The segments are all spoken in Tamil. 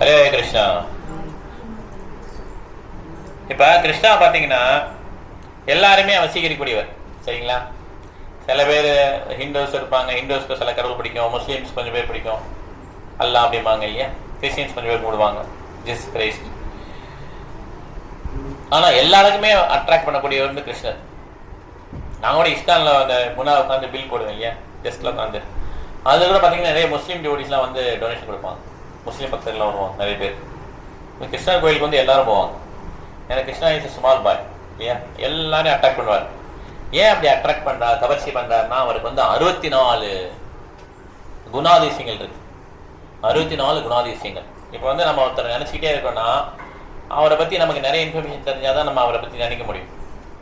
ஹரே கிருஷ்ணா. இப்போ கிருஷ்ணா பார்த்தீங்கன்னா எல்லாருமே வசீகரிக்கக்கூடியவர் சரிங்களா? சில பேர் ஹிந்துஸ் இருப்பாங்க ஹிந்துஸ்க்கு சில கடவுள் பிடிக்கும் முஸ்லீம்ஸ் கொஞ்சம் பேர் பிடிக்கும். அல்லாஹ் அப்படிம்பாங்க இல்லையா? கிறிஸ்டின்ஸ் கொஞ்சம் பேர் மூடுவாங்க ஜிஸ் கிரைஸ்ட். ஆனால் எல்லாருக்குமே அட்ராக்ட் பண்ணக்கூடியவர் வந்து கிருஷ்ணர். நான் கூட இஸ்கானில் அந்த முன்னா உட்காந்து பில் போடுவேன் இல்லையா? டெஸ்கில் உட்காந்து அது கூட பார்த்தீங்கன்னா நிறைய முஸ்லீம் டிவோட்டிஸ்லாம் வந்து டொனேஷன் கொடுப்பாங்க. முஸ்லீம் பக்தர்கள்லாம் வருவாங்க நிறைய பேர். இந்த கிருஷ்ணர் கோயிலுக்கு வந்து எல்லாரும் போவாங்க. ஏன்னா கிருஷ்ணா இஸ் ஸ்மால் பாய் இல்லையா எல்லாரையும் அட்ராக்ட் பண்ணுவார். ஏன் அப்படி அட்ராக்ட் பண்ணுறார் கவர்ச்சி பண்ணுறாருன்னா அவருக்கு வந்து அறுபத்தி நாலு குணாதிசயங்கள் இருக்கு. அறுபத்தி நாலு குணாதிசயங்கள். இப்போ வந்து நம்ம ஒருத்தர் நினச்சிக்கிட்டே இருக்கோம்னா அவரை பற்றி நமக்கு நிறைய இன்ஃபர்மேஷன் தெரிஞ்சால் தான் நம்ம அவரை பற்றி நினைக்க முடியும்.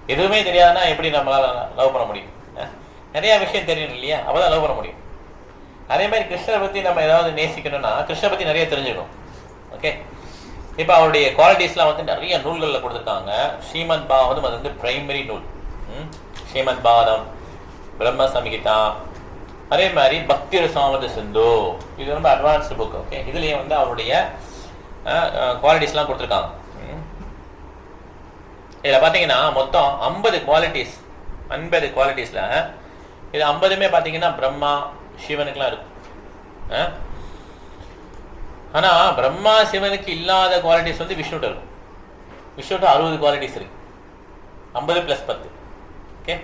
எதுவுமே தெரியாதுன்னா எப்படி நம்மளால லவ் பண்ண முடியும்? அஹ்? நிறைய விஷயம் தெரியணும் இல்லையா? அப்போ தான் லவ் பண்ண முடியும். அதே மாதிரி கிருஷ்ணரை பற்றி நம்ம ஏதாவது நேசிக்கணும்னா கிருஷ்ணரை பற்றி நிறைய தெரிஞ்சுக்கணும். ஓகே இப்போ அவருடைய குவாலிட்டிஸ்லாம் வந்து நிறைய நூல்களில் கொடுத்துருக்காங்க. ஸ்ரீமத் பாகவதம் அது வந்து பிரைமரி நூல். ம்? ஸ்ரீமத் பாகவதம் பிரம்ம சமிகிதா அதே மாதிரி பக்தி ரசாமத சிந்து. இது ரொம்ப அட்வான்ஸ்டு புக் ஓகே இதுலேயே வந்து அவருடைய குவாலிட்டிஸ்லாம் கொடுத்துருக்காங்க. ம்? இதில் பார்த்தீங்கன்னா மொத்தம் ஐம்பது குவாலிட்டிஸ் ஐம்பது குவாலிட்டிஸில் இது ஐம்பதுமே பார்த்தீங்கன்னா பிரம்மா சிவனுக்கெல்லாம் இருக்கும். ஆ? பிரம்மா சிவனுக்கு இல்லாத குவாலிட்டிஸ் வந்து விஷ்ணுட்ட இருக்கும். விஷ்ணுட்ட அறுபது குவாலிட்டிஸ் இருக்கு. ஐம்பது ப்ளஸ் பத்து. ஓகே?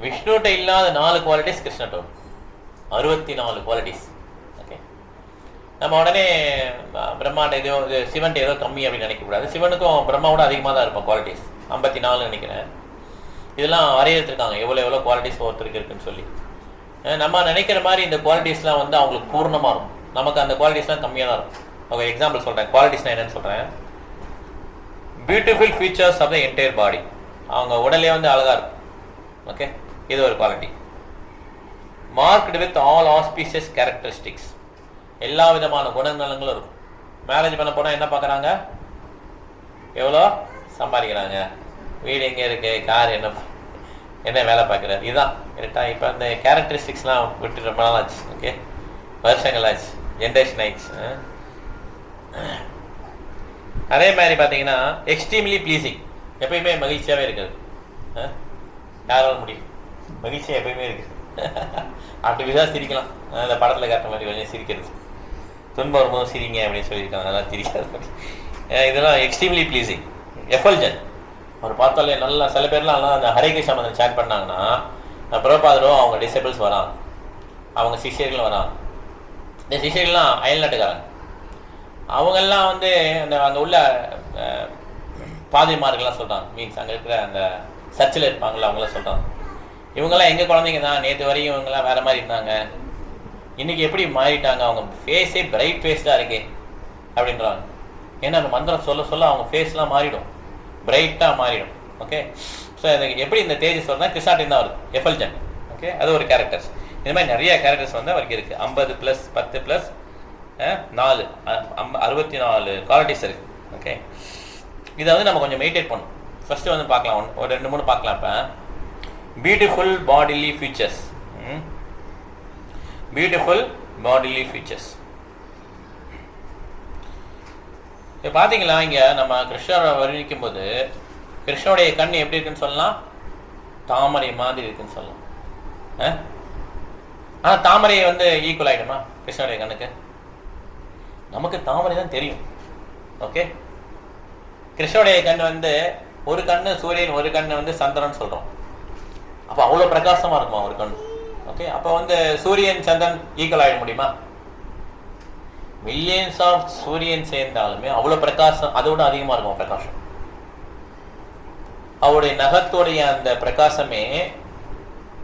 விஷ்ணுட்ட இல்லாத நாலு குவாலிட்டிஸ் கிருஷ்ணட்ட வரும். அறுபத்தி நாலு குவாலிட்டிஸ் ஓகே? நம்ம உடனே அஹ், பிரம்மாட்ட ஏதோ இது சிவன்ட்ட ஏதோ கம்மி அப்படின்னு நினைக்கக்கூடாது சிவனுக்கும் பிரம்மாவோட அதிகமாக தான் இருக்கும் குவாலிட்டிஸ் ஐம்பத்தி நாலு நினைக்கிறேன். இதெல்லாம் வரையறுத்துருக்காங்க. எவ்வளோ எவ்வளோ குவாலிட்டிஸ் ஒருத்தருக்கு இருக்குன்னு சொல்லி. நம்ம நினைக்கிற மாதிரி இந்த குவாலிட்டிஸ்லாம் வந்து அவங்களுக்கு பூர்ணமாக இருக்கும். நமக்கு அந்த குவாலிட்டிஸ்லாம் கம்மியாக தான் இருக்கும். ஓகே எக்ஸாம்பிள் சொல்கிறேன் குவாலிட்டிஸ்னால் என்னென்னு சொல்கிறேன் beautiful features of the entire body அவங்க உடலே வந்து அழகாக இருக்கும். ஓகே இது ஒரு quality marked with all auspicious characteristics எல்லா விதமான குணநலங்களும் இருக்கும். மேரேஜ் பண்ண போனால் என்ன பார்க்குறாங்க எவ்வளோ? சம்பாதிக்கிறாங்க. வீடு எங்கே இருக்குது கார் என்ன என்ன வேலை பார்க்குறாரு? இதுதான் கரெக்டாக இப்போ அந்த கேரக்டரிஸ்டிக்ஸ்லாம் விட்டு ரொம்ப நாள் ஆச்சு. ஓகே வருஷங்கள் ஆச்சு. ஜென்ரேஷன் ஆயிடுச்சு. அதே மாதிரி பார்த்தீங்கன்னா எக்ஸ்ட்ரீம்லி ப்ளீஸிங் எப்பயுமே மகிழ்ச்சியாகவே இருக்குது யாரால முடியும்? மகிழ்ச்சியாக எப்பயுமே இருக்குது அப்படி விதா சிரிக்கலாம். அந்த படத்தில் காட்டுற மாதிரி கொஞ்சம் சிரிக்கிறது. துன்பம் வரும்போது சிரிங்க அப்படின்னு சொல்லியிருக்காங்க. நல்லா திரிக்காது இதெல்லாம் எக்ஸ்ட்ரீம்லி ப்ளீஸிங் எஃபல்ஜன் அவர் பார்த்தாலே நல்லா சில பேர்லாம் நல்லா அந்த ஹரே கிருஷ்ணா மந்திரம் சேட் பண்ணாங்கன்னா பிரபாதரும் அவங்க டிசபிள்ஸ் வரான். அவங்க சிஷியர்களும் வரான். இந்த சிஷியர்கள்லாம் அயல்நாட்டுக்காரங்க அவங்கெல்லாம் வந்து அந்த அங்கே உள்ள பாதிரிமார்கள்லாம் சொல்கிறான் மீன்ஸ் அங்கே இருக்கிற அந்த சர்ச்சில் இருப்பாங்கள்ல அவங்களாம் சொல்கிறான் இவங்கெல்லாம் எங்கள் குழந்தைங்க தான்? நேற்று வரையும் இவங்கெல்லாம் வேறு மாதிரி இருந்தாங்க. இன்னைக்கு எப்படி மாறிட்டாங்க? அவங்க ஃபேஸே பிரைட் ஃபேஸ்டாக இருக்கே அப்படின்றாங்க. ஏன்னா அந்த மந்திரம் சொல்ல சொல்ல அவங்க ஃபேஸ்லாம் மாறிடும். பிரைட்டாக மாறிடும். ஓகே ஸோ எனக்கு எப்படி இந்த தேஜஸ் வருதுன்னா கிருஷ்ணாட்டின் தான் வருது. எஃபல்ஜன் ஓகே அது ஒரு கேரக்டர்ஸ் இந்த மாதிரி நிறைய கேரக்டர்ஸ் வந்து அவருக்கு இருக்குது ஐம்பது ப்ளஸ் பத்து ப்ளஸ் நாலு. அறுபத்தி நாலு குவாலிட்டிஸ் இருக்குது ஓகே இதை வந்து நம்ம கொஞ்சம் மெயின்டைன் பண்ணணும். ஃபஸ்ட்டு வந்து பார்க்கலாம். ஒன்று ஒரு ரெண்டு மூணு பார்க்கலாம் இப்போ. Beautiful bodily features beautiful bodily features இப்போ பார்த்தீங்களா இங்கே நம்ம கிருஷ்ணரை வர்ணிக்கும் போது கிருஷ்ணனுடைய கண் எப்படி இருக்குன்னு சொல்லலாம்? தாமரை மாதிரி இருக்குன்னு சொல்லலாம். ஆனால் தாமரை வந்து ஈக்குவல் ஆகிடுமா கிருஷ்ணனுடைய கண்ணுக்கு? நமக்கு தாமரை தான் தெரியும். ஓகே கிருஷ்ணனுடைய கண் வந்து ஒரு கண்ணு சூரியன் ஒரு கண்ணு வந்து சந்திரன் சொல்கிறோம் அப்போ அவ்வளோ பிரகாசமாக இருக்குமா ஒரு கண் ஓகே அப்போ வந்து சூரியன் சந்திரன் ஈக்குவல் ஆகிட முடியுமா? மில்லியன்ஸ் ஆஃப் சூரியன் சேர்ந்தாலுமே அவ்வளோ பிரகாசம் அதோட அதிகமாக இருக்கும் பிரகாசம். அவருடைய நகத்துடைய அந்த பிரகாசமே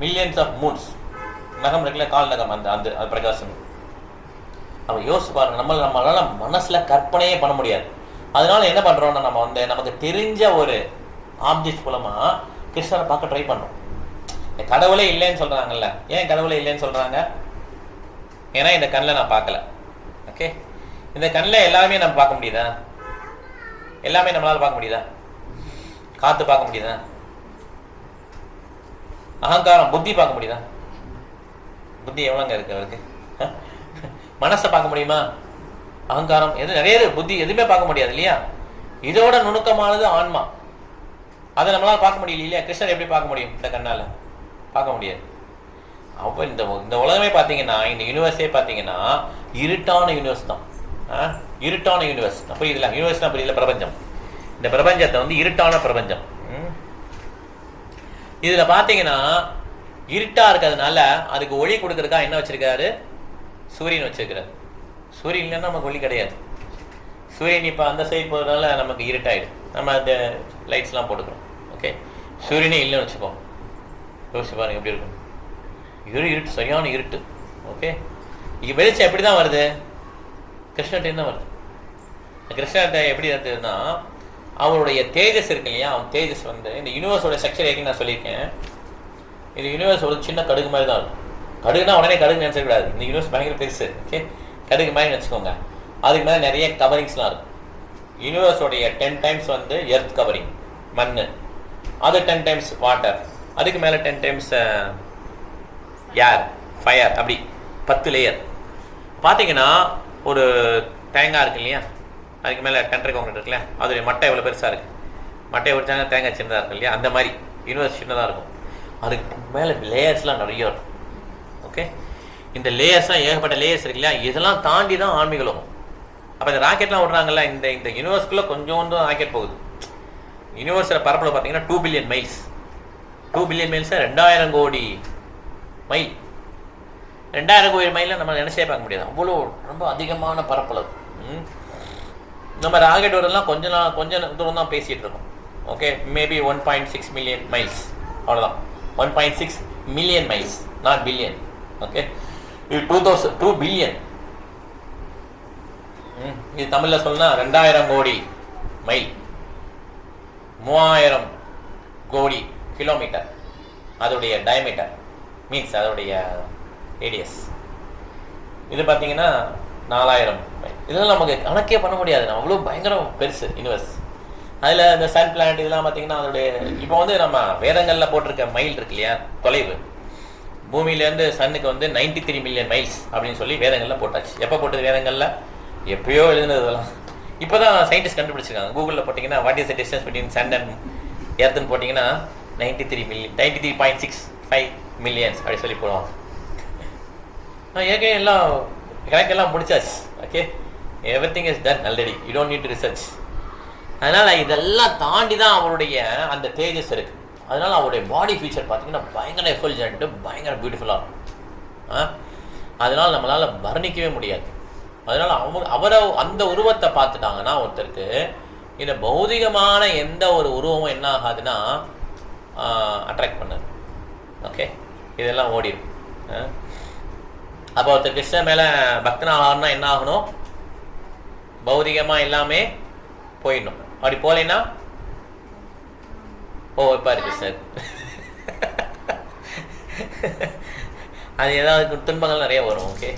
மில்லியன்ஸ் ஆஃப் மூன்ஸ் நகம் இருக்குல்ல கால் நகம் அந்த அந்த பிரகாசம். நம்ம யோசிச்சு பாருங்க நம்ம நம்மளால மனசுல கற்பனையே பண்ண முடியாது. அதனால என்ன பண்றோம்னா நம்ம வந்து நமக்கு தெரிஞ்ச ஒரு ஆப்ஜெக்ட் மூலமா கிருஷ்ணரை பார்க்க ட்ரை பண்ணோம். இந்த கடவுளே இல்லைன்னு சொல்றாங்கல்ல ஏன் கடவுளே இல்லைன்னு சொல்றாங்க? ஏன்னா இந்த கண்ணில் நான் பார்க்கல. ஓகே. இந்த கண்ணில் எல்லாமே நம்ம பார்க்க முடியுதா? எல்லாமே நம்மளால் பார்க்க முடியுதா? காற்று பார்க்க முடியுதா? அகங்காரம் புத்தி பார்க்க முடியுதா? புத்தி எவ்வளோங்க இருக்கு அவருக்கு? மனசை பார்க்க முடியுமா? அகங்காரம் எது நிறைய புத்தி எதுவுமே பார்க்க முடியாது இல்லையா? இதோட நுணுக்கமானது ஆன்மா. அதை நம்மளால் பார்க்க முடியல இல்லையா? கிருஷ்ணர் எப்படி பார்க்க முடியும் இந்த கண்ணால்? பார்க்க முடியாது. அப்போ இந்த இந்த உலகமே பார்த்தீங்கன்னா இந்த யூனிவர்ஸே பார்த்தீங்கன்னா இருட்டான யூனிவர்ஸ் தான். ஆ? இருட்டான யூனிவர்ஸ் புரியுதுல யூனிவர்ஸ்னா புரியல பிரபஞ்சம். இந்த பிரபஞ்சத்தை வந்து இருட்டான பிரபஞ்சம். ம்? பார்த்தீங்கன்னா இருட்டாக இருக்கிறதுனால அதுக்கு ஒளி கொடுக்கறதுக்கா என்ன வச்சுருக்காரு? சூரியன் வச்சுருக்கிறார். சூரியன் இல்லைன்னா நமக்கு ஒளி கிடையாது. சூரியன் இப்போ அந்த சைடு போகிறதுனால நமக்கு இருட்டாயிடும். நம்ம அந்த லைட்ஸ்லாம் போட்டுக்கிறோம். ஓகே சூரியனே இல்லைன்னு வச்சுக்கோம் யோசிச்சு பாருங்கள் எப்படி இருக்கும். இரு இருட்டு சரியான இருட்டு. ஓகே இங்கே வெளிச்சம் எப்படி தான் வருது கிருஷ்ணகிட்ட தான் வருது. கிருஷ்ணர்கிட்ட எப்படி இருந்ததுன்னா அவருடைய தேஜஸ் இருக்கு இல்லையா? அவன் தேஜஸ் வந்து இந்த யூனிவர்ஸோட ஸ்ட்ரக்சர் ஏற்கனவே நான் சொல்லியிருக்கேன். இந்த யூனிவர்ஸ் ஒரு சின்ன கடுகு மாதிரி தான் இருக்கும். கடுகுனா உடனே கடுகு நினச்சிக்கூடாது இந்த யூனிவர்ஸ் பயங்கர பெருசு. ஓகே கடுகு மாதிரி நினச்சிக்கோங்க. அதுக்கு மேலே நிறைய கவரிங்ஸ்லாம் இருக்கும். யூனிவர்ஸோடைய டென் டைம்ஸ் வந்து எர்த் கவரிங் மண் அது டென் டைம்ஸ் வாட்டர் அதுக்கு மேலே டென் டைம்ஸ் ஏர் ஃபயர் அப்படி. பத்து லேயர் பார்த்தீங்கன்னா ஒரு தேங்காய் இருக்கு இல்லையா? அதுக்கு மேலே கண்ட்ரி காங்கிரட் இருக்குல்ல அதோடைய மட்டை எவ்வளோ பெருசாக இருக்குது மட்டையை உடைச்சாங்க தேங்காய் சின்னதாக இருக்கும் இல்லையா? அந்த மாதிரி. யூனிவர்ஸ் சின்னதாக இருக்கும். அதுக்கு மேலே லேயர்ஸ்லாம் நிறைய இருக்கும். ஓகே இந்த லேயர்ஸ்லாம் ஏகப்பட்ட லேயர்ஸ் இருக்கு இல்லையா? இதெல்லாம் தாண்டி தான் ஆன்மீக அப்போ இந்த ராக்கெட்லாம் விட்றாங்கல்ல இந்த இந்த யூனிவர்ஸ்குள்ளே கொஞ்சோண்டு ராக்கெட் போகுது. யூனிவர்ஸில் பரப்பில் பார்த்தீங்கன்னா two billion miles two billion miles ரெண்டாயிரம் கோடி மைல் ரெண்டாயிரம் கோயில் மைலில் நம்ம நினைச்சே பார்க்க முடியாது. அவ்வளோ ரொம்ப அதிகமான பரப்பளவு. ம். நம்ம ராக்கெட் வரலாம் கொஞ்ச நாள் கொஞ்ச தூரம் தான் பேசிகிட்டு இருக்கோம். Okay maybe one point six million miles அவ்வளோதான் one point six million miles not billion okay இது டூ தௌசண்ட் டூ பில்லியன் இது தமிழில் சொல்லணும்னா ரெண்டாயிரம் கோடி மைல் மூவாயிரம் கோடி கிலோமீட்டர் அதோடைய டயமீட்டர் மீன்ஸ் அதோடைய ஏடிஎஸ் இது பார்த்தீங்கன்னா நாலாயிரம். இதெல்லாம் நமக்கு கணக்கே பண்ண முடியாது. நம்ம அவ்வளோ பயங்கரம் பெருசு யூனிவர்ஸ் அதில் இந்த சன் பிளானட் இதெல்லாம் பார்த்தீங்கன்னா அதோடைய இப்போ வந்து நம்ம வேதங்களில் போட்டிருக்க மைல் இருக்கு இல்லையா? தொலைவு. பூமியிலேருந்து சன்னுக்கு வந்து 93 த்ரீ மில்லியன் மைல்ஸ் அப்படின்னு சொல்லி வேதங்களில் போட்டாச்சு. எப்போ போட்டது வேதங்களில்? எப்பயோ எழுதுனதுலாம் இப்போ தான் சயின்டிஸ்ட் கண்டுபிடிச்சிருக்காங்க. கூகுளில் போட்டிங்கன்னா what is the distance between sun and எர்த்துன்னு போட்டிங்கன்னா 93 three million ninety three point six five millions அப்படின்னு சொல்லி போடுவாங்க. நான் ஏற்கனவே எல்லாம் கணக்கெல்லாம் முடிச்சாச்சு. Okay everything is done already you don't need research அதனால் இதெல்லாம் தாண்டி தான் அவருடைய அந்த தேஜஸ் இருக்குது அதனால் அவருடைய பாடி ஃபீச்சர் பார்த்தீங்கன்னா பயங்கர எஃபல்ஜென்ட்டு பயங்கர பியூட்டிஃபுல்லாக இருக்கும். ஆ? அதனால் நம்மளால் வர்ணிக்கவே முடியாது. அதனால் அவங்க அவரை அந்த உருவத்தை பார்த்துட்டாங்கன்னா ஒருத்தருக்கு இந்த பௌதிகமான எந்த ஒரு உருவமும் என்ன ஆகாதுன்னா அட்ராக்ட் பண்ணாது. ஓகே இதெல்லாம் ஓடிடும் அப்போ ஒருத்தர் கிருஷ்ணன் மேலே பக்தன் ஆகணும்னா என்ன ஆகணும்? பௌதிகமாக எல்லாமே போயிடணும். அப்படி போகலைன்னா ஓ வைப்பாரு கிருஷ்ணர் அது ஏதாவது துன்பங்கள் நிறைய வரும் ஓகே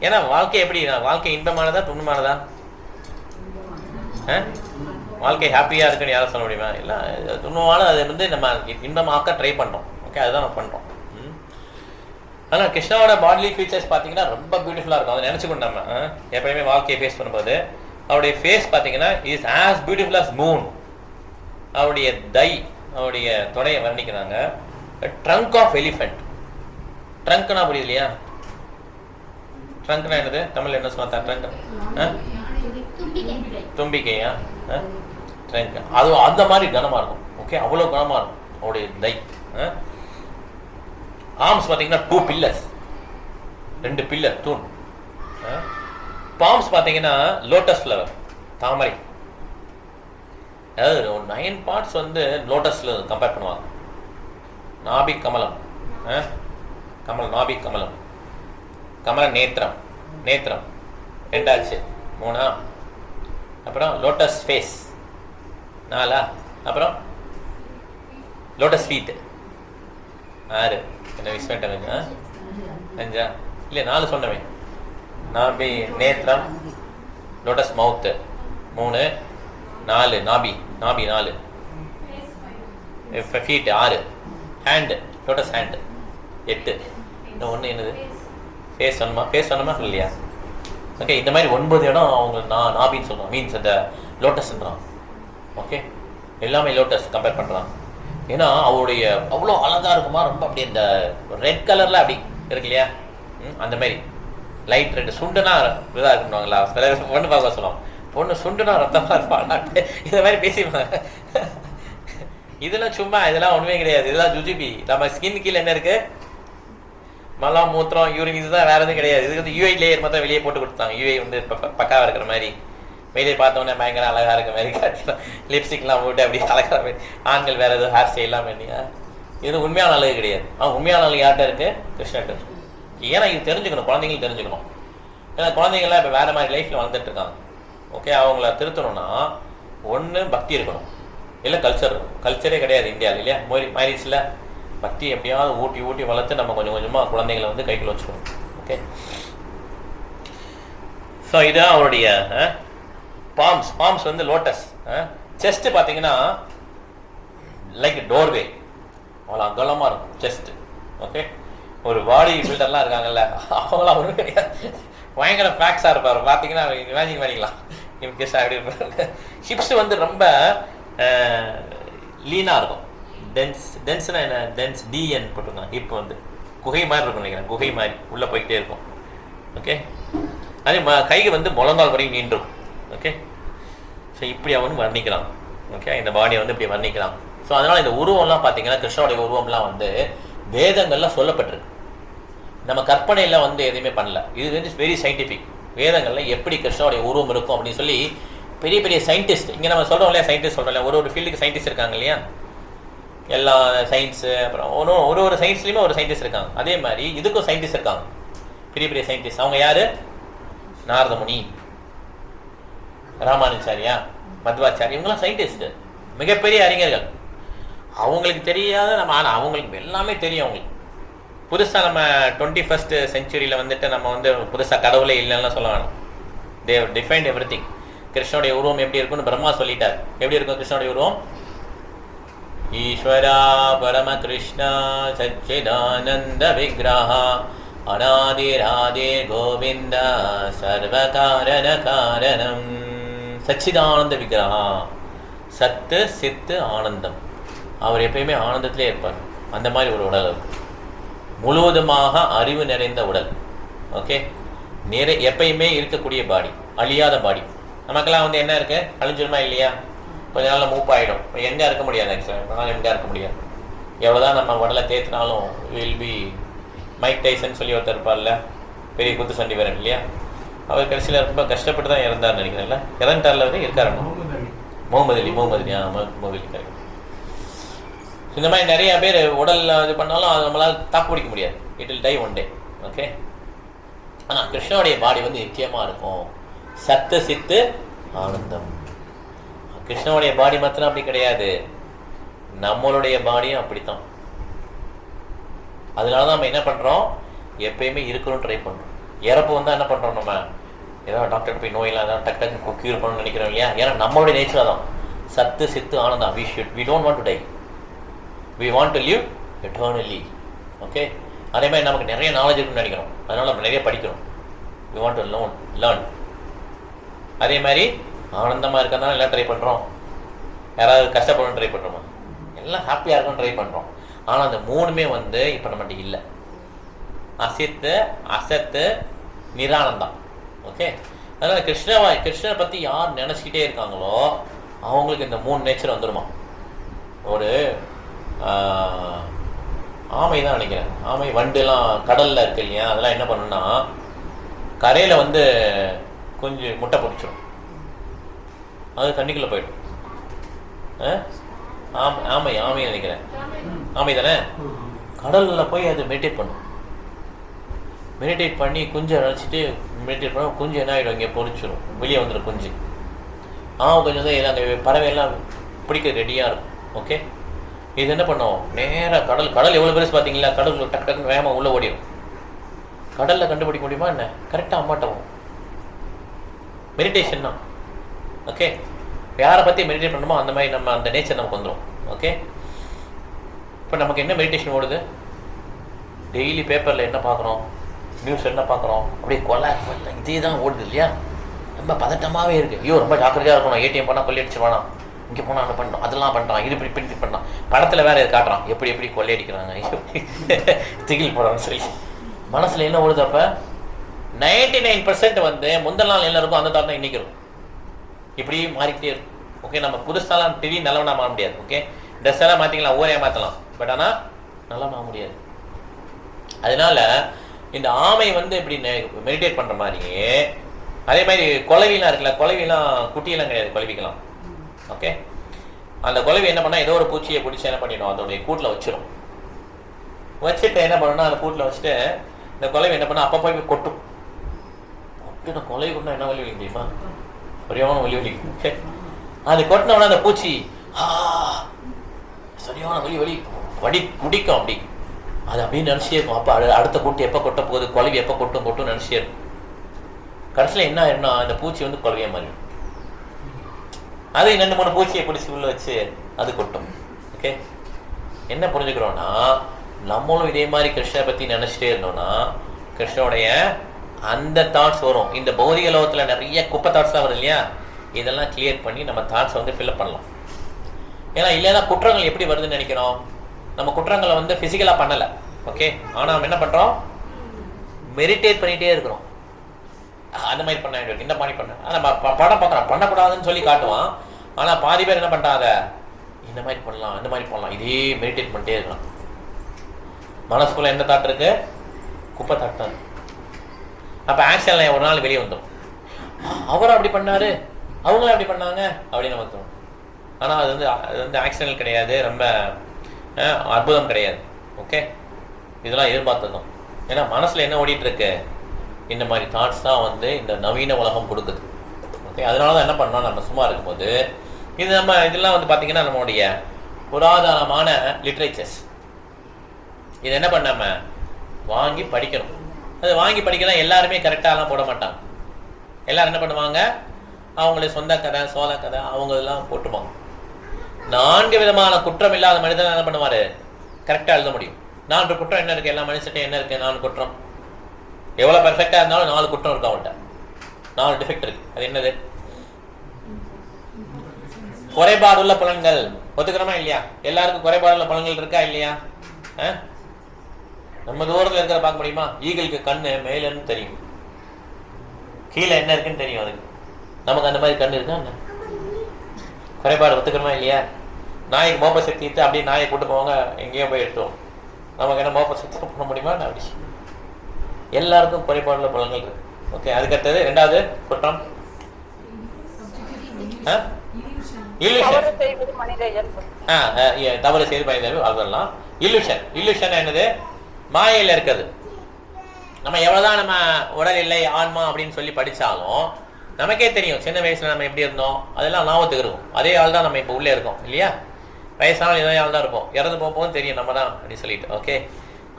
ஏன்னா வாழ்க்கை எப்படி? வாழ்க்கை இன்பமானதா துன்பமானதா? ஆ? வாழ்க்கை ஹாப்பியாக இருக்குன்னு யாரும் சொல்ல முடியுமா? இல்லை துன்பமான அது வந்து நம்ம இன்பமாக்க ட்ரை பண்ணுறோம் ஓகே அதுதான் நம்ம பண்ணுறோம் ஆனால் கிருஷ்ணாவோட பாட்லி ஃபீச்சர்ஸ் பார்த்தீங்கன்னா ரொம்ப பியூட்டிஃபுல்லாக இருக்கும். அதை நினச்சிக்கணும் நம்ம. எப்பயுமே வாழ்க்கையை ஃபேஸ் பண்ணும்போது. அவருடைய ஃபேஸ் பார்த்தீங்கன்னா is as beautiful as moon அவருடைய தை அவருடைய தொடையை வர்ணிக்கிறாங்க. ட்ரங்க் ஆஃப் எலிஃபென்ட் ட்ரங்க்னா புரியுது இல்லையா? ட்ரங்க்னா என்னது? தமிழ் என்ன சொன்னா ட்ரங்க் தும்பிக்கையா? ட்ரங்க் அது அந்த மாதிரி கனமாக இருக்கும். ஓகே அவ்வளோ கனமாக இருக்கும். அவருடைய தை. ஆர்ம்ஸ் பார்த்தீங்கன்னா டூ பில்லர்ஸ் ரெண்டு பில்லர் தூண். பாம்ஸ் பார்த்தீங்கன்னா லோட்டஸ் ஃப்ளவர் தாமரை. அதாவது ஒரு நைன் பார்ட்ஸ் வந்து லோட்டஸில் கம்பேர் பண்ணுவாங்க. நாபி கமலம். ஆ? கமலம் நாபி கமலம். கமல நேத்திரம் நேத்திரம். ரெண்டாச்சு. மூணா. அப்புறம் லோட்டஸ் ஃபேஸ் நாலா. அப்புறம் லோட்டஸ் ஃபீட் ஆறு. என்ன விஷயம் பண்ணிட்டேன் அஞ்சா இல்லை நாலு சொன்னவே நாபி நேத்ரம் லோட்டஸ் மவுத்து மூணு நாலு நாபி நாபி நாலு. ஃபீட் ஆறு. ஹேண்டு லோட்டஸ் ஹேண்டு எட்டு. இந்த ஒன்று என்னது? ஃபேஸ் சொன்னமா? ஃபேஸ் சொன்னமா இல்லையா ஓகே இந்த மாதிரி ஒன்பது இடம் அவங்க நான் நாபின்னு சொல்கிறோம் மீன்ஸ் அந்த லோட்டஸ்ன்றான் ஓகே எல்லாமே லோட்டஸ் கம்பேர் பண்ணுறான் ஏன்னா அவருடைய அவ்வளோ அழகா இருக்குமா ரொம்ப அப்படி இந்த ரெட் கலரில் அப்படி இருக்கு இல்லையா ம், அந்த மாதிரி. லைட் ரெட் சுண்டுனா இதாக இருக்குவாங்களா சில பொண்ணு பார்க்க சொல்லுவோம் பொண்ணு சுண்டுனா ரத்தமாக இருப்பாங்க இதை மாதிரி பேசிப்பாங்க இதெல்லாம் சும்மா இதெல்லாம் ஒன்றுமே கிடையாது. இதெல்லாம் ஜுஜிபி. நம்ம ஸ்கின் கீழே என்ன இருக்கு? மலம் மூத்திரம் யூரின் இதுதான் வேற எதுவும் கிடையாது. இதுக்கு வந்து யூஐ லேயர் மட்டும் வெளியே போட்டு கொடுத்தாங்க யூஐ வந்து பக்காவாக இருக்கிற மாதிரி. வெளியே பார்த்தோன்னே பயங்கர அழகா இருக்க மாதிரி காட்டலாம் லிப்ஸ்டிக்லாம் போட்டு அப்படி அழகா மாதிரி. ஆண்கள் வேற எதுவும் ஹேர் ஸ்டைல்லாம் பண்ணியா? இது உண்மையான அழகு கிடையாது. ஆ உண்மையான அழகு யார்கிட்ட இருக்கு? கிருஷ்ணர்கிட்ட இருக்கு. ஏன்னா இது தெரிஞ்சுக்கணும். குழந்தைங்களும் தெரிஞ்சுக்கணும். ஏன்னா குழந்தைங்கள்லாம் இப்போ வேற மாதிரி லைஃப்ல வந்துட்டு இருக்காங்க. ஓகே அவங்கள திருத்தணும்னா ஒன்று பக்தி இருக்கணும். இல்லை கல்ச்சர் இருக்கும் கல்ச்சரே கிடையாது இந்தியாவில் இல்லையா? மொழி மேரேஜில் பக்தி எப்படியாவது ஊட்டி ஊட்டி வளர்த்து நம்ம கொஞ்சம் கொஞ்சமாக குழந்தைங்களை வந்து கைக்குள்ள வச்சுக்கணும். ஓகே ஸோ இதுதான் அவருடைய பாம்ஸ் பாம்ஸ் வந்து லோட்டஸ் செஸ்ட் பார்த்தீங்கன்னா லைக் டோர்வே அவ்வளோ அகலமாக இருக்கும் செஸ்ட் ஓகே ஒரு பாடி பில்டர்லாம் இருக்காங்கல்ல அவங்களாம் ஒன்றும் கிடையாது பயங்கர ஃபேக்ஸாக இருப்பார். பார்த்தீங்கன்னா இமேஜின் பண்ணிக்கலாம். இம்கேஸ் அப்படி இருப்பாரு ஹிப்ஸ் வந்து ரொம்ப லீனாக இருக்கும். டென்ஸ் டென்ஸ்னா என்ன? டென்ஸ் டிஎன் போட்டிருக்காங்க. ஹிப் வந்து. குகை மாதிரி இருக்கும் நினைக்கிறேன். குகை மாதிரி. உள்ளே போய்கிட்டே இருக்கும். ஓகே அதே ம கைக்கு வந்து முழங்கால் வரையும் நீண்டும். ஓகே ஸோ இப்படி அவனு வர்ணிக்கிறான் ஓகே இந்த பாடியை வந்து இப்படி வர்ணிக்கிறான் ஸோ அதனால் இந்த உருவம்லாம் பார்த்தீங்கன்னா கிருஷ்ணனுடைய உருவம்லாம் வந்து வேதங்கள்லாம் சொல்லப்பட்டிருக்கு. நம்ம கற்பனையில் வந்து எதுவுமே பண்ணல. இது வந்து வெரி சயின்டிஃபிக் வேதங்களில் எப்படி கிருஷ்ணனுடைய உருவம் இருக்கும் அப்படின்னு சொல்லி பெரிய பெரிய சயின்டிஸ்ட் இங்கே நம்ம சொல்கிறோம் இல்லையா சயின்டிஸ்ட் சொல்கிறோம் இல்லையா ஒரு ஒரு ஃபீல்டுக்கு சயின்டிஸ்ட் இருக்காங்க இல்லையா? எல்லா சயின்ஸு அப்புறம் ஒரு ஒரு ஒரு சயின்ஸ்லேயுமே ஒரு சயின்டிஸ்ட் இருக்காங்க. அதே மாதிரி இதுக்கும் சயின்டிஸ்ட் இருக்காங்க. பெரிய பெரிய சயின்டிஸ்ட் அவங்க யார்? நாரதமுனி. ராமானுச்சாரியா மத்வாச்சாரி இவங்கெல்லாம் சயின்டிஸ்ட்டு மிகப்பெரிய அறிஞர்கள். அவங்களுக்கு தெரியாத நம்ம ஆனால் அவங்களுக்கு எல்லாமே தெரியும் அவங்களுக்கு. புதுசாக நம்ம டுவெண்ட்டி ஃபஸ்ட் செஞ்சுரியில் வந்துட்டு நம்ம வந்து புதுசாக கடவுளே இல்லைன்னா சொல்ல வேணும். தேவ் டிஃபைன்ட் எவ்ரி திங் கிருஷ்ணனுடைய உருவம் எப்படி இருக்கும்னு பிரம்மா சொல்லிட்டார். எப்படி இருக்கும் கிருஷ்ணனுடைய உருவம்? ஈஸ்வரா பரம கிருஷ்ணா சச்சிதானந்த விக்கிரஹா அநாதிராதே கோவிந்தா சர்வகாரண காரணம். சச்சிதானந்த விக்கிரகா சத்து சித்து ஆனந்தம். அவர் எப்பயுமே ஆனந்தத்திலே இருப்பார். அந்த மாதிரி ஒரு உடல் இருக்கு முழுவதுமாக அறிவு நிறைந்த உடல். ஓகே? நிறை எப்பயுமே இருக்கக்கூடிய பாடி அழியாத பாடி. நமக்கெல்லாம் வந்து என்ன இருக்கு? அழிஞ்சிருமா இல்லையா? கொஞ்ச நாளில் மூப் ஆகிடும் எங்கே இருக்க முடியாது ஆக்சுவலாக எங்கே இருக்க முடியாது. எவ்வளோதான் நம்ம உடலை தேத்தினாலும் வில் பி மைக் டைசன் சொல்லி ஒருத்தர் இருப்பார்ல? பெரிய குத்து சண்டி வீரன் இல்லையா? அவர் கடைசியில் ரொம்ப கஷ்டப்பட்டு தான் இறந்தார்னு நினைக்கிறேன்ல? இறந்துட்டார்ல வந்து இருக்கார்? Muhammad Ali Muhammad Ali. ஆ முகமது அலி கரெக்ட் இந்த மாதிரி நிறைய பேர் உடலில் இது பண்ணாலும் அது நம்மளால தாக்கு பிடிக்க முடியாது. It will die one day okay ஆனால் கிருஷ்ணனுடைய பாடி வந்து நிச்சயமாக இருக்கும். சத்து சித்து ஆனந்தம். கிருஷ்ணனுடைய பாடி மாத்திரம் அப்படி கிடையாது. நம்மளுடைய பாடியும் அப்படித்தான். அதனால தான் நம்ம என்ன பண்ணுறோம் எப்பயுமே இருக்கணும் ட்ரை பண்ணுறோம் இறப்பு வந்தால் என்ன பண்ணுறோம் நம்ம? ஏதாவது டாக்டர் போய் நோயெல்லாம் ஏதாவது டக் டக்கு க்யூர் பண்ணணும்னு நினைக்கிறோம் இல்லையா? ஏன்னா நம்மளுடைய நேச்சர் தான் சத்து சித்து ஆனந்தம். We should we don't want to die we want to live eternally okay அதே மாதிரி நமக்கு நிறைய நாலேஜ் இருக்குன்னு நினைக்கிறோம். அதனால் நம்ம நிறைய படிக்கிறோம். We want to loan learn அதே மாதிரி ஆனந்தமாக இருக்கறதுனால எல்லாம் ட்ரை பண்ணுறோம் யாராவது கஷ்டப்படணும் ட்ரை பண்ணுறோமா எல்லாம் ஹாப்பியாக இருக்கணும் ட்ரை பண்ணுறோம் ஆனால் அந்த மூணுமே வந்து இப்போ நம்மகிட்ட இல்லை. அசித்து அசத்து நிரானந்தம் ஓகே அதனால் கிருஷ்ணவா கிருஷ்ணரை பற்றி யார் நினச்சிக்கிட்டே இருக்காங்களோ அவங்களுக்கு இந்த மூணு நேச்சர் வந்துடுமா ஒரு ஆமை தான் நினைக்கிறேன். ஆமை வண்டுலாம் கடல்ல இருக்கு இல்லையா? அதெல்லாம் என்ன பண்ணுன்னா கரையில வந்து கொஞ்சம் முட்டை பொடிச்சிடும். அது தண்ணிக்குள்ள போயிடும்? ஆமை ஆமை ஆமை நினைக்கிறேன். ஆமை. தானே? கடல்ல போய் அது மெடிடேட் பண்ணும். மெடிடேட் பண்ணி குஞ்சை நினச்சிட்டு மெடிடேட் பண்ண குஞ்சு என்ன ஆகிடும் இங்கே பொறிச்சிடும் வெளியே வந்துடும் குஞ்சு. ஆனால் கொஞ்சம் வந்து எல்லாம் அந்த பறவையெல்லாம் பிடிக்க ரெடியாக இருக்கும். ஓகே இது என்ன பண்ணுவோம் நேராக கடல் கடல் எவ்வளோ பெருசு பார்த்தீங்களா கடல் டக்கு டக்குன்னு வேகமாக உள்ளே ஓடிடும் கடலில் கண்டுபிடிக்க முடியுமா என்ன? கரெக்டாக அம்மாட்டவும் மெடிடேஷன் தான். ஓகே யாரை பற்றி மெடிடேட் பண்ணணுமோ அந்த மாதிரி நம்ம அந்த நேச்சர் நமக்கு வந்துடும் ஓகே இப்போ நமக்கு என்ன மெடிடேஷன் ஓடுது? டெய்லி பேப்பரில் என்ன பார்க்குறோம் நியூஸ் என்ன பார்க்குறோம்? அப்படியே கொலை கொலை. இதே தான் ஓடுது இல்லையா? ரொம்ப பதட்டமாகவே இருக்குது ஐயோ ரொம்ப ஜாக்கிரதையாக இருக்கணும். ஏடிஎம் பண்ணால் கொள்ளையடிச்சிருவானா இங்கே போனால் அதை பண்ணுறோம் அதெல்லாம் பண்ணுறான் இது இப்படி இப்படி பண்ணான். படத்தில் வேற இது காட்டுறான். எப்படி எப்படி கொள்ளையடிக்கிறாங்க ஐயோ திகில் படம்னு சொல்லி. மனசில் என்ன ஓடுதப்ப நைன்டி நைன் பர்சன்ட் வந்து முந்தல் நாள் என்ன இருக்கும் அந்த தாட் தான் இன்னைக்கு இருக்கும். இப்படி மாறிக்கிட்டே இருக்கும். ஓகே நம்ம புதுசாலாம் திடீர் நல்லவனா மாற முடியாது. ஓகே ட்ரெஸ் எல்லாம் மாற்றிக்கலாம் ஊரே மாற்றலாம் பட் ஆனால் நல்லா மாற முடியாது. அதனால இந்த ஆமை வந்து இப்படி மெடிடேட் பண்ணுற மாதிரியே அதே மாதிரி குலவிலாம் இருக்குல்ல குலவிலாம் குட்டியெல்லாம் கிடையாது குலவிக்கலாம் ஓகே அந்த குலவி என்ன பண்ணால் ஏதோ ஒரு பூச்சியை பிடிச்சி என்ன பண்ணிடும் அதோடைய கூட்டில் வச்சிரும் வச்சுட்டு என்ன பண்ணணும்னா அந்த கூட்டில் வச்சுட்டு இந்த குலவி என்ன பண்ணா அப்போ போய் கொட்டும் கொட்டின குலவி கொட்டினா என்ன வலி வலிக்கும் தெரியுமா சரியான வலி வலிக்கும் சரி அது கொட்டின உடனே அந்த பூச்சி ஆ சரியான வலி வலி வடி குடிக்கும் அப்படி அது அப்படின்னு நினச்சிட்டே இருக்கும். அப்போ அடுத்த கூட்டு எப்போ கொட்ட போகுது? குழவி எப்போ கொட்டும் கொட்டும் நினச்சிட்டே இருக்கும். கடைசியில் என்ன ஆயிடும்னா அந்த பூச்சி வந்து குழவியா மாதிரி. அது ரெண்டு மூணு பூச்சியை பிடிச்சி உள்ள வச்சு அது கொட்டும். ஓகே என்ன புரிஞ்சுக்கிறோம்னா நம்மளும் இதே மாதிரி கிருஷ்ணனை பற்றி நினச்சிட்டே இருந்தோம்னா கிருஷ்ணனுடைய அந்த தாட்ஸ் வரும். இந்த பௌதிக லோகத்தில் நிறைய குப்பை தாட்ஸ்லாம் வரும் இல்லையா? இதெல்லாம் கிளியர் பண்ணி நம்ம தாட்ஸை வந்து ஃபில்அப் பண்ணலாம். ஏன்னா இல்லைன்னா குற்றங்கள் எப்படி வருதுன்னு நினைக்கிறோம்? நம்ம குற்றங்களை வந்து ஃபிசிக்கலாக பண்ணலை. ஓகே ஆனால் நம்ம என்ன பண்ணுறோம் மெரிட்டேட் பண்ணிகிட்டே இருக்கிறோம். அந்த மாதிரி பண்ண வேண்டியது இந்த மாதிரி பண்ண ஆனால் நம்ம படம் பார்க்குறோம். பண்ணக்கூடாதுன்னு சொல்லி காட்டுவான். ஆனால் பாதி பேர் என்ன பண்ணுறாங்க இந்த மாதிரி பண்ணலாம் இந்த மாதிரி பண்ணலாம். இதே மெடிடேட் பண்ணிட்டே இருக்கலாம் மனசுக்குள்ள எந்த தாட் இருக்கு? குப்பை தாட் தான் அப்போ ஆக்ஷனில் ஒரு நாள் வெளியே வந்துடும் அவரும் அப்படி பண்ணாரு. அவங்களும் அப்படி பண்ணாங்க. அப்படின்னு நமக்கு தோணும். ஆனால் அது வந்து அது வந்து ஆக்சிடென்ட் கிடையாது. ரொம்ப அற்புதம் கிடையாது. ஓகே இதெல்லாம் எதிர்பார்த்ததும் ஏன்னா மனசில் என்ன ஓடிட்டுருக்கு? இந்த மாதிரி தாட்ஸ் தான் வந்து இந்த நவீன உலகம் கொடுக்குது. ஓகே அதனால தான் என்ன பண்ணோம்? நம்ம சும்மா இருக்கும்போது இது நம்ம இதெல்லாம் வந்து பார்த்திங்கன்னா நம்மளுடைய புராதனமான லிட்ரேச்சர்ஸ் இது என்ன பண்ணாம? வாங்கி படிக்கணும். அது வாங்கி படிக்கலாம் எல்லாருமே கரெக்டாகலாம் போட மாட்டாங்க. எல்லாரும் என்ன பண்ணுவாங்க? அவங்களுடைய சொந்த கதை சோழ கதை அவங்க இதெல்லாம் போட்டுப்பாங்க. நான்கு விதமான குற்றம் இல்லாத மனிதன் என்ன பண்ணுவாரு? கரெக்டாக எழுத முடியும். நான்கு குற்றம் என்ன இருக்கு? எல்லா மனுஷன்ட்டும் என்ன இருக்கு? நாலு குற்றம். எவ்வளோ பெர்ஃபெக்டாக இருந்தாலும் நாலு குற்றம் இருக்கு அவன்கிட்ட. நாலு டிஃபெக்ட் இருக்கு. அது என்னது? குறைபாடு உள்ள பலன்கள். ஒத்துக்கிறோமா இல்லையா? எல்லாருக்கும் குறைபாடுள்ள பலன்கள் இருக்கா இல்லையா? ஆ? நம்ம தூரத்துல இருக்கிற பார்க்க முடியுமா? ஈகிளுக்கு கண்ணு மேலன்னு தெரியும். கீழே என்ன இருக்குன்னு தெரியும் அதுக்கு. நமக்கு அந்த மாதிரி கண்ணு இருக்கா என்ன? குறைபாடு ஒத்துக்கிறோமா இல்லையா? நாய்க்கு மோப்ப சக்தி அப்படியே நாயை கூட்டு போவாங்க எங்கேயோ போய் எடுத்துவோம் நமக்கு என்ன மோப்ப சக்தி பண்ண முடியுமா? அப்படி? எல்லாருக்கும் குறைபாடுள்ள பலன்கள் இருக்கு. ஓகே அதுக்கடுத்தது ரெண்டாவது குற்றம். இல்லுஷன் தவறு செய்வது மனித இயல்பு. ஆ ஆ, இ- தவறு செய்து பயந்தது அதெல்லாம் இல்லுஷன் இல்லுஷன் என்னது? மாயையில் இருக்கிறது. நம்ம எவ்வளவுதான் நம்ம உடல் இல்லை ஆன்மா அப்படின்னு சொல்லி படிச்சாலும் நமக்கே தெரியும். சின்ன வயசுல நம்ம எப்படி இருந்தோம்? அதெல்லாம் ஞாபகத்துக்கு இருக்கும். அதே ஆள் தான் நம்ம இப்போ உள்ளே இருக்கோம் இல்லையா? வயசானாலும் இதே ஆள் தான் இருப்போம். இறந்து போகும்போதும் தெரியும் நம்ம தான் அப்படின்னு சொல்லிட்டு ஓகே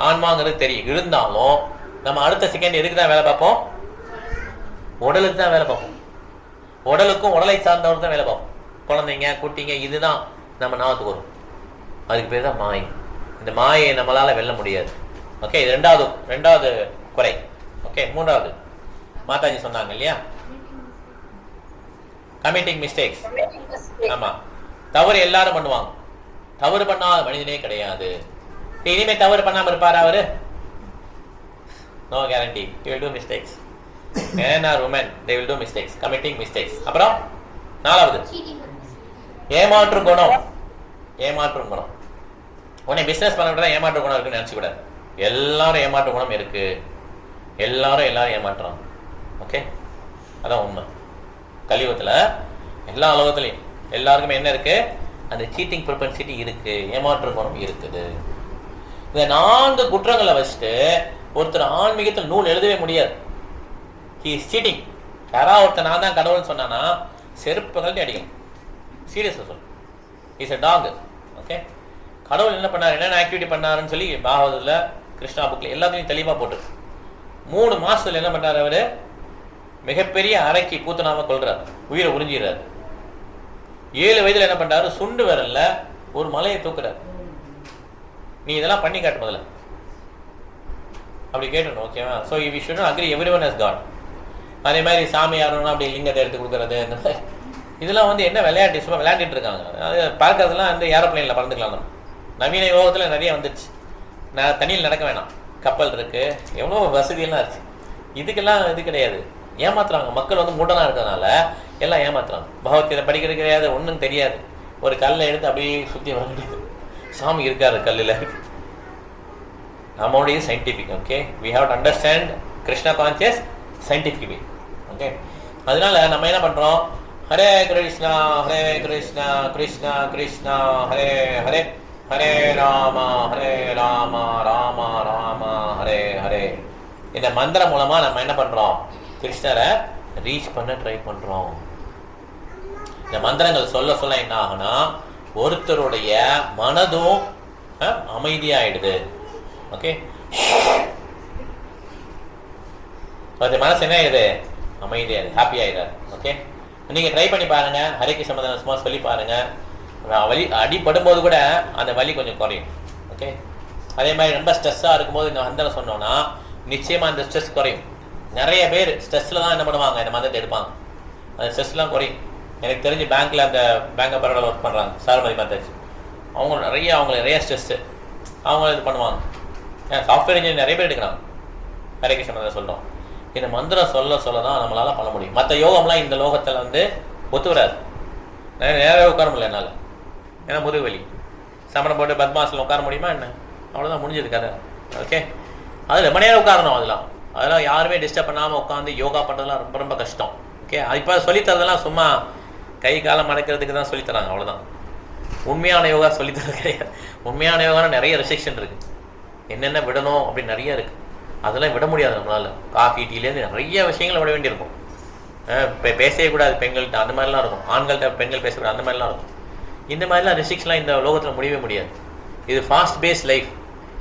ஆன்மாங்கிறது தெரியும். இருந்தாலும் நம்ம அடுத்த செகண்ட் எதுக்கு தான் வேலை பார்ப்போம்? உடலுக்கு தான் வேலை பார்ப்போம். உடலுக்கும் உடலை சார்ந்தவருக்கு தான் வேலை பார்ப்போம். குழந்தைங்க குட்டிங்க இதுதான் நம்ம ஞாபகத்துக்கு வரும். அதுக்கு பேர் தான் மாயை. இந்த மாயை நம்மளால வெல்ல முடியாது. ஓகே இது ரெண்டாவது ரெண்டாவது குறை. ஓகே மூன்றாவது. மாதாஜி சொன்னாங்க இல்லையா? கமிட்டிங் மிஸ்டேக்ஸ் ஆமா. தவறு எல்லாரும் பண்ணுவாங்க. தவறு பண்ணாத மனிதனே கிடையாது. இனிமே தவறு பண்ணாம இருப்பாரா அவரு? No guarantee you will do mistakes man or woman they will do mistakes committing mistakes அப்புறம் நாலாவது. ஏமாற்றும் குணம். ஏமாற்றும் குணம். உன்னை பிஸ்னஸ் பண்ண ஏமாற்று குணம் இருக்குன்னு நினச்சிக்கூடாது எல்லாரும் ஏமாற்று குணம் இருக்கு. எல்லாரும் எல்லாரும் ஏமாற்றுறாங்க ஓகே அதான் உண்மை. கலியுகத்தில் எல்லா உலகத்துலையும் எல்லாருக்குமே என்ன இருக்குது அந்த சீட்டிங் ப்ரொபன்சிட்டி இருக்குது ஏமாற்று குணம் இருக்குது. இந்த நான்கு குற்றங்களை வச்சுட்டு ஒருத்தர் ஆன்மீகத்தில் நூல் எழுதவே முடியாது. ஹி இஸ் சீட்டிங் யாராவது ஒருத்தர் நான் தான் கடவுள்னு சொன்னானா செருப்பு கழட்டி அடிக்கணும். சீரியஸாக சொல் இஸ் எ டாக் ஓகே கடவுள் என்ன பண்ணார் என்னென்ன ஆக்டிவிட்டி பண்ணாருன்னு சொல்லி பாகவதத்தில் கிருஷ்ணா புக்கில் எல்லாத்துலேயும் தெளிவாக போட்டு மூணு மாதத்தில் என்ன பண்ணார் அவர்? மிகப்பெரிய அரைக்கி பூத்தனாம கொள்கிறார் உயிரை உறிஞ்சிடுறாரு. ஏழு வயதுல என்ன பண்றாரு? சுண்டு விரல்ல ஒரு மலையை தூக்குறாரு. நீ இதெல்லாம் பண்ணி காட்டு முதல்ல. அப்படி கேட்டணும் ஓகேவா so we should agree everyone has god அதே மாதிரி சாமி யாருன்னா அப்படி லிங்கத்தை எடுத்து கொடுக்குறது இந்த மாதிரி. இதெல்லாம் வந்து என்ன விளையாட்டு சும்மா விளையாண்டுட்டு இருக்காங்க. அது பார்க்கறதுலாம் வந்து ஏரோப்ளைனில் பறந்துக்கலாம் நம்ம. நவீன யோகத்தில் நிறைய வந்துடுச்சு நான் தண்ணியில் நடக்க வேணாம். கப்பல் இருக்குது எவ்வளோ வசதியெல்லாம் இருக்குது இதுக்கெல்லாம் இது கிடையாது. ஏமாத்துறாங்க. மக்கள் வந்து மூடனாக இருக்கிறதுனால எல்லாம் ஏமாத்துறாங்க. பகவத்கீதை படிக்கிறது கிடையாது ஒன்றும் தெரியாது. ஒரு கல்லை எடுத்து அப்படியே சுற்றி வர முடியாது சாமி இருக்காரு கல்லில். நம்மளுடைய scientific okay we have to understand Krishna conscious scientific way okay அதனால நம்ம என்ன பண்ணுறோம் ஹரே கிருஷ்ணா ஹரே கிருஷ்ணா கிருஷ்ணா கிருஷ்ணா ஹரே ஹரே ஹரே ராமா ஹரே ராமா ராமா ராமா ஹரே ஹரே. இந்த மந்திரம் மூலமாக நம்ம என்ன பண்ணுறோம் கிருஷ்ணரை ரீச் பண்ண ட்ரை பண்ணுறோம் இந்த மந்திரங்கள் சொல்ல சொல்ல என்ன ஆகுனா ஒருத்தருடைய மனதும் அமைதியாயிடுது. ஓகே அது மனசு என்ன ஆயிடுது? அமைதியாயிடுது ஹாப்பி ஆயிடுறாரு ஓகே நீங்கள் ட்ரை பண்ணி பாருங்க ஹரிக்கு சம்மந்தம் சும்மா சொல்லி பாருங்க. வலி அடிப்படும் போது கூட அந்த வலி கொஞ்சம் குறையும். ஓகே அதே மாதிரி ரொம்ப ஸ்ட்ரெஸ்ஸாக இருக்கும்போது இந்த மந்திரம் சொன்னோன்னா நிச்சயமாக அந்த ஸ்ட்ரெஸ் குறையும். நிறைய பேர் ஸ்ட்ரெஸ்ஸில் தான் என்ன பண்ணுவாங்க? இந்த மந்திரத்தை எடுப்பாங்க. அந்த ஸ்ட்ரெஸ்லாம் குறையும். எனக்கு தெரிஞ்சு பேங்க்கில் அந்த பேங்க் ஆஃப் பரோடாவில் ஒர்க் பண்ணுறாங்க சார்மதி மந்தாஜ் அவங்க நிறைய அவங்க நிறைய ஸ்ட்ரெஸ்ஸு அவங்க இது பண்ணுவாங்க. ஏன்? சாஃப்ட்வேர் இன்ஜினியர் நிறைய பேர் எடுக்கிறாங்க. நிறைய கிருஷ்ண மந்திரம் சொல்கிறோம் இந்த மந்திரம் சொல்ல சொல்ல தான் நம்மளால் பண்ண முடியும். மற்ற யோகம்லாம் இந்த லோகத்தில் வந்து ஒத்து வராது. நான் நேராக உட்கார முடியல என்னால். ஏன்னா முதுகு வலி. சமணம் போட்டு பத்மாசில் உட்கார முடியுமா என்ன? அவ்வளோதான் முடிஞ்சது கதை. ஓகே அது ரொம்ப நேரம் உட்காரணும் அதெல்லாம். அதெல்லாம் யாருமே டிஸ்டர்ப் பண்ணாமல் உட்காந்து யோகா பண்ணுறதுலாம் ரொம்ப ரொம்ப கஷ்டம். ஓகே அது இப்போ சொல்லித்தரதெல்லாம் சும்மா கை காலம் மடக்கிறதுக்கு தான் சொல்லித்தராங்க அவ்வளோதான் உண்மையான யோகா சொல்லித்தரது கிடையாது. உண்மையான யோகானா நிறைய ரெஸ்ட்ரிக்ஷன் இருக்குது என்னென்ன விடணும் அப்படின்னு நிறைய இருக்குது அதெல்லாம் விட முடியாது நம்மளால். காஃபி டீலேருந்து நிறைய விஷயங்கள் விட வேண்டியிருக்கும். இப்போ பேசவே கூடாது பெண்கள்கிட்ட அந்த மாதிரிலாம் இருக்கும். ஆண்கள்கிட்ட பெண்கள் பேசக்கூடாது அந்த மாதிரிலாம் இருக்கும். இந்த மாதிரிலாம் ரெஸ்ட்ரிக்ஷன்லாம் இந்த லோகத்தில் முடியவே முடியாது. இது ஃபாஸ்ட் பேஸ் லைஃப்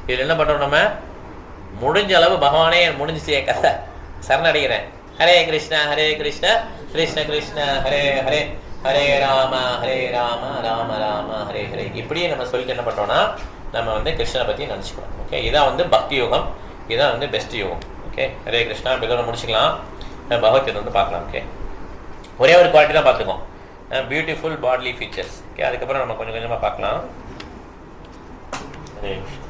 இதில் என்ன பண்ணுறோம் நம்ம? முடிஞ்ச அளவு பகவானே முடிஞ்சிச்சு என் கதை. சரணடைகிறேன். ஹரே கிருஷ்ணா ஹரே கிருஷ்ணா. கிருஷ்ண கிருஷ்ண ஹரே ஹரே. ஹரே ராம ஹரே ராம ராம ராம ஹரே ஹரே. இப்படியே நம்ம சொல்லிட்டு என்ன பண்ணுறோம்னா நம்ம வந்து கிருஷ்ணனை பற்றி நினச்சிக்கிறோம். ஓகே இதான் வந்து பக்தி யோகம். இதான் வந்து பெஸ்ட் யோகம். ஓகே ஹரே கிருஷ்ணா இதோட முடிச்சுக்கலாம். பகவத்கீதை வந்து பார்க்கலாம். ஓகே ஒரே ஒரு குவாலிட்டி தான் பார்த்துக்கோம் பியூட்டிஃபுல் பாட்லி ஃபீச்சர்ஸ் ஓகே அதுக்கப்புறம் நம்ம கொஞ்சம் கொஞ்சமாக பார்க்கலாம். ஹரே கிருஷ்ணா.